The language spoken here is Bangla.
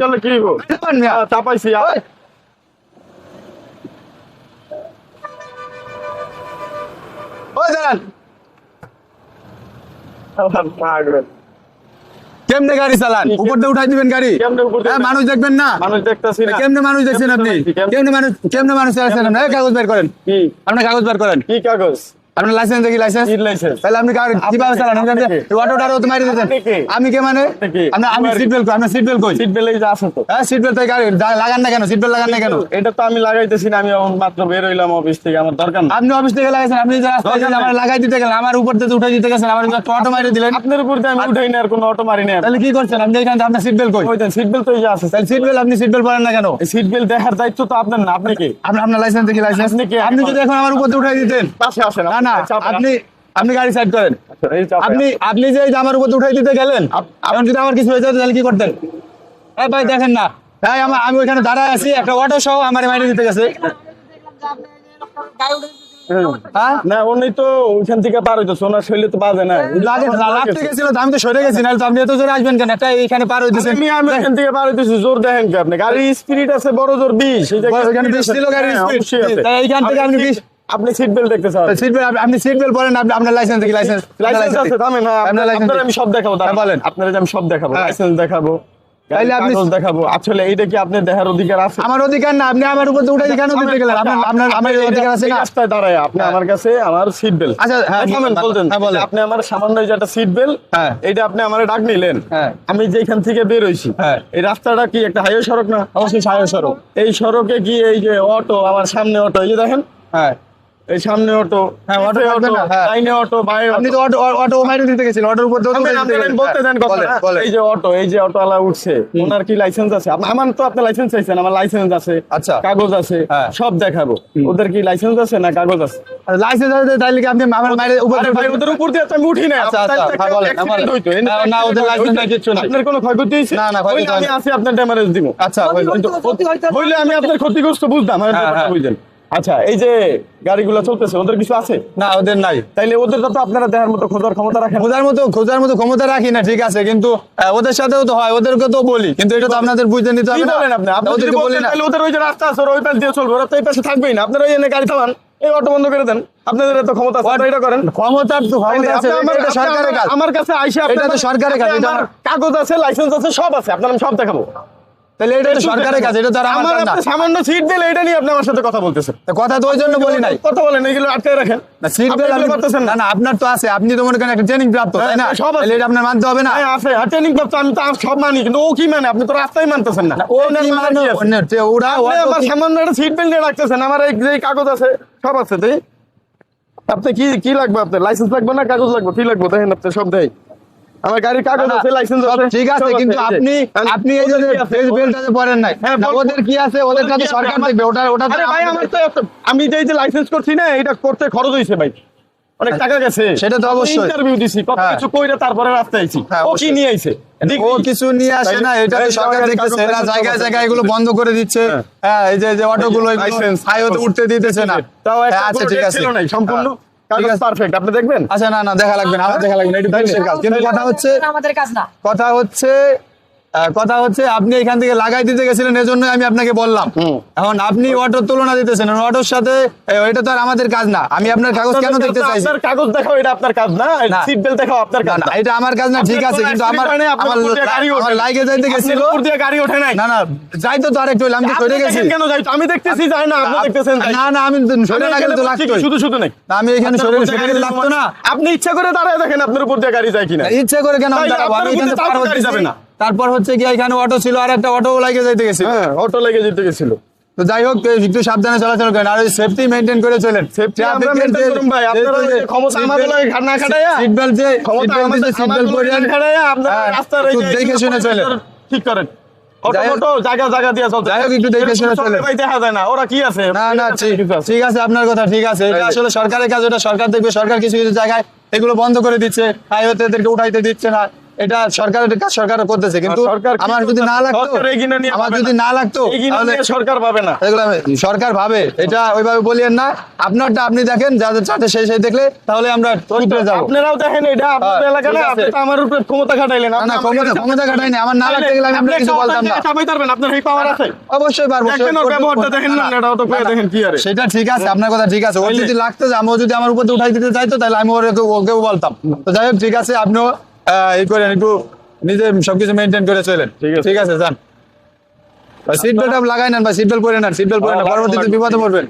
চলে কি চাপাইছি ওই। দাঁড়ান। পাগল। কেমনে গাড়ি চালান? উপর দিয়ে উঠাই দিবেন গাড়ি? হ্যাঁ, মানুষ দেখবেন না। মানুষ দেখতেছি না। কেমনে মানুষ দেখছেন আপনি? কেমনে- মানুষ কেমনে মানুষ চালাচ্ছেন কাগজ বের করেন। আপনার কাগজ বের করেন। কি কাগজ? আপনার লাইসেন্স দেখি লাইসেন্স কি লাইসেন্স তাহলে আপনি কীভাবে চালান? কে? অটোটারও তো মারি দিতেন আমি কে মানে? কে? আমি সিট বেল্ট সিট বেল্ট কই? সিট বেল্ট তো। হ্যাঁ সিট বেল্ট গাড়ি লাগান না কেন? সিট বেল্ট লাগান না কেন? এটা তো আমি লাগাইতেছি না আমি মাত্র বের হইলাম অফিস থেকে আমার দরকার আপনি অফিস থেকে লাগাইছেন আপনি যে রাস্তায়। আমার লাগাই দিতে গেলেন আমার উপর থেকে উঠে দিতে গেছেন আমার অটো মারি দিলেন। আপনার উপর দিয়ে আমি উঠাই না আর কোনো অটো মারি না তাহলে কি করছেন? আপনি এখানে আপনার সিট বেল্ট কই? ওই সিট বেল্ট তো এই আছে। তাহলে সিট বেল্ট আপনি সিট বেল্ট পরেন না কেন? সিট বেল্ট দেখার দায়িত্ব তো আপনার না আপনি কি? আপনার আপনার লাইসেন্স দেখি লাইসেন্স আপনি আপনি যদি এখন আমার উপর দিয়ে উঠাই দিতেন। পাশে আসেন না না আপনি আপনি গাড়ি সাইড করেন। আপনি আপনি যে আমার উপর উঠাই দিতে গেলেন এখন যদি আমার কিছু হয়ে যেত তাহলে কি করতেন? এই ভাই দেখেন না। তাই আমার আমি ওইখানে দাঁড়ায় আছি একটা অটো সহ আমার মাইনে দিতে গেছে। হ্যাঁ? না উনি তো ওইখান থেকে পার তো বাজে না। লাগে লাগতে গেছিল তো আমি তো সরে গেছি নাহলে তো আপনি এত জোরে আসবেন কেন? একটা এইখানে পার হইতেছেন আমি এখান থেকে পার হইতেছি জোর দেখেন কি আপনি। গাড়ির স্পিড আছে বড় জোর বিশ এই ওইখানে বিশ ছিল গাড়ির হ্যাঁ, এইখান থেকে আপনি বিশ- আপনি সিট বেল্ট দেখতে চান। সিট বেল্ট আপনি সিট বেল্ট পরেন আপনি আপনার লাইসেন্স দেখি লাইসেন্স লাইসেন্স আছে না আপনার আমি সব দেখাবো হ্যাঁ, বলেন। আপনার আমি সব দেখাবো হ্যাঁ। লাইসেন্স দেখাবো তাইলে আপনি- দেখাবো। আসলে এইটা কি আপনার দেখার অধিকার আছে? আমার অধিকার না আপনি আমার উপর উঠে কেন দিতে গেলেন? আপনার আপনার আমার অধিকার আছে না? রাস্তায় দাঁড়ায় আপনি হ্যাঁ। আমার কাছে আমার সিট বেল্ট আচ্ছা, হ্যাঁ, বলতেন হ্যাঁ, বলেন। আপনি আমার সামান্য যে একটা সিট বেল্ট হ্যাঁ। এইটা আপনি আমার ডাক নিলেন। হ্যাঁ। আমি যেখান থেকে বের হইছি হ্যাঁ। এই রাস্তাটা কি একটা হাইওয়ে সড়ক না? অবশ্যই সাহেব সরব এই সড়কে কি এই যে অটো আমার সামনে অটো এই যে দেখেন। হ্যাঁ। এই সামনে অটো হ্যাঁ, অটো না, হ্যাঁ। ডাইনে অটো আপনি তো অটো অটো মাইনে দিতে গেছিলেন অটোর উপর। বলতে দেন কথা না? এই যে অটো এই যে অটোওয়ালা উঠছে ওনার কি লাইসেন্স আছে আমার তো আপনি লাইসেন্স চাইছেন আমার লাইসেন্স আছে আচ্ছা। কাগজ আছে হ্যাঁ। সব দেখাবো ওদের কি লাইসেন্স আছে না কাগজ আছে লাইসেন্স আছে তাইলে কি আপনি আমার মাইনে উপর ভাই ওদের উপর দিয়ে আমি উঠি না আচ্ছা, আচ্ছা, হ্যাঁ, একটা বলেন, accident বলেন। না, না, ওদের কিচ্ছু নাই। আপনার কোনো ক্ষয়ক্ষতি হয়েছে না, না, ক্ষয়ক্ষতি আমি। আসি আপনার ড্যামারেজ দিব আচ্ছা হইলে আমি আপনার ক্ষতিগ্রস্ত বুঝতাম। বুঝলেন আচ্ছা এই যে গাড়িগুলো চলতেছে ওদের কিছু আছে? না ওদের নাই। তাইলে ওদের তো আপনারা দেখার মতো খোঁজার ক্ষমতা রাখেন। খোঁজার মতো খোঁজার মতো ক্ষমতা রাখি না ঠিক আছে কিন্তু ওদের সাথেও তো হয় ওদেরকে তো বলি কিন্তু এটা তো আপনাদের বুঝতে নিতে হবে না। বলেন আপনি? ওদেরকে বলি না। তাহলে ওদের ওই যে রাস্তা আছে ওই পাশ দিয়ে চলবে ওরা তো এই পাশে থাকবেই না। আপনারা এই এনে গাড়ি থামান এই অটো বন্ধ করে দেন। আপনাদের এত ক্ষমতা আছে এটা করেন। ক্ষমতা তো ক্ষমতা আছে আমার- এটা সরকারের কাজ। আমার কাছে আইসে এটা তো সরকারের কাজ, এটা কাগজ আছে লাইসেন্স আছে সব আছে আপনার আমি সব দেখাবো। তাহলে এটা সরকারের এটা তো আমার না। সামান্য সিট বেল এটা নিয়ে আপনি আমার সাথে কথা বলতেছেন। কথা তো ওই জন্য বলি নাই। কথা বলেন এগুলো আটকে রাখেন। না সিট আপনি করতেছেন না। না আপনার তো আছে। আপনি তো মনে করেন একটা ট্রেনিং প্রাপ্ত তাই না? হ্যাঁ, সব। তাহলে এটা আপনার মানতে হবে না। হ্যাঁ, আছে। আর ট্রেনিং প্রাপ্ত আমি তো সব মানি কিন্তু ও কি মানে? আপনি তো রাস্তায় মানতেছেন না। ও কি মানে? ওরা আমার সামান্য একটা সিট নিয়ে রাখতেছেন। আমার এই যে কাগজ আছে সব আছে তাই আপনি কি কি লাগবে আপনার? লাইসেন্স লাগবে না কাগজ লাগবে? কি লাগবে? দেখেন আপনি সব দেয় আমার গাড়ির কাগজ আছে লাইসেন্স আছে। ঠিক আছে কিন্তু আপনি আপনি এই যে? ফেস বেল্টটাতে নাই। হ্যাঁ, ওদের কি আছে? ওদের কাছে সরকার দেখবে ওটা ওটা আরে ভাই আমার তো আমি যে যে লাইসেন্স করছি না এটা করতে খরচ হয়েছে ভাই। অনেক টাকা গেছে। সেটা তো অবশ্যই। ইন্টারভিউ দিছি কত হ্যাঁ। কিছু কইরা তারপরে রাস্তায় আইছি। হ্যাঁ, ও কি নিয়ে আইছে? ও কিছু নিয়ে আসে না এটা সরকার দেখতেছে কাগজ এরা টাগজ জায়গায় জায়গায় এগুলো বন্ধ করে দিচ্ছে। হ্যাঁ। হ্যাঁ এই যে যে অটোগুলো হাইওয়েতে উঠতে দিতেছে না। তাও হ্যাঁ, আচ্ছা ঠিক আছে। সম্পূর্ণ? হ্যাঁ, কাগজ পারফেক্ট আপনি দেখবেন? আচ্ছা না না দেখা লাগবে না আমার দেখা লাগবে না এটা কাজ। কিন্তু কথা হচ্ছে আমাদের কাজ না। কথা হচ্ছে কথা হচ্ছে আপনি এখান থেকে লাগাই দিতে গেছিলেন এজন্য আমি আপনাকে বললাম। এখন আপনি অটোর তুলনা দিতেছেন অটোর সাথে এটা তো আর আমাদের কাজ না। আমি আপনার কাগজ কেন দেখতে চাইছি? আপনার কাগজ দেখাও এটা আপনার কাজ না। সিট বেল্ট দেখাও আপনার কাজ না এটা আমার কাজ না ঠিক আছে কিন্তু আমার আমার গাড়ি ওঠে। লাইগে যাইতে গেছিল। উপর দিয়ে গাড়ি ওঠে নাই। না না যাইতো তো আরেকটু হইলে আমি তো সরে গেছি। কেন যাইতো? আমি দেখতেছি যাই না আপনি দেখতেছেন যাই। না না আমি সরে আমি না গেলে তো লাগতো শুধু শুধু নাই। না, আমি এখানে সরে সরে গেলে লাগতো না। আপনি ইচ্ছা করে দাঁড়ায় দেখেন আপনার উপর দিয়ে গাড়ি যায় কিনা। ইচ্ছে করে কেন আমি দাঁড়াবো? আমি এখানে পার হচ্ছি। যাবে না। তারপর হচ্ছে কি এখানে অটো ছিল আর একটা অটো লাগে যাইতে গেছি হ্যাঁ অটো লেগে যেতে গেছিল। তো যাই হোক একটু সাবধানে চলাচল করেন আর ওই সেফটি মেনটেন করে চলেন। দেখে শুনে চলেন। ঠিক করেন। ঠিক আছে। আপনার কথা ঠিক আছে। এটা আসলে সরকারের কাজ ওটা সরকার দেখবে সরকার কিছু কিছু জায়গায় এগুলো বন্ধ করে দিচ্ছে হাইওয়েতে উঠাইতে দিচ্ছে না। এটা সরকারের কাজ সরকার করতেছে কিন্তু আমার যদি না লাগতো সরকার আমার যদি না। লাগতো তাহলে সরকার পাবে না। এগুলো সরকার ভাবে। এটা ওইভাবে বলিয়েন না। আপনারটা আপনি দেখেন যাদের চাটে সেই সেই দেখলে তাহলে আমরা আপনারাও দেখেন এটা আপনাদের হ্যাঁ, এলাকা না আপনি তো আমার উপরে ক্ষমতা খাটাইলেন। না না ক্ষমতা ক্ষমতা খাটাইনি। আমার না লাগতে গেলে আমি আপনাকে কিছু বলতাম না। চাপাই পারবেন আপনার এই পাওয়ার আছে। অবশ্যই পারব দেখেন ওর ব্যবহারটা দেখেন না এটাও তো করে দেখেন কি আরে। সেটা ঠিক আছে আপনার কথা ঠিক আছে। তাইলে? যদি লাগতো যে আমি যদি আমার উপর উঠাই দিতে চাইতো তাহলে আমি ওর ওকেও বলতাম। তো যাই হোক ঠিক আছে আপনিও ই করেন একটু নিজে সবকিছু মেনটেন করে চলেন। ঠিক আছে। ঠিক আছে যান। সিট বেল্ট লাগাই নেন বা সিট বেল্ট পরে নেন সিট বেল্ট পরে নেন পরবর্তীতে বিপদে পড়বেন।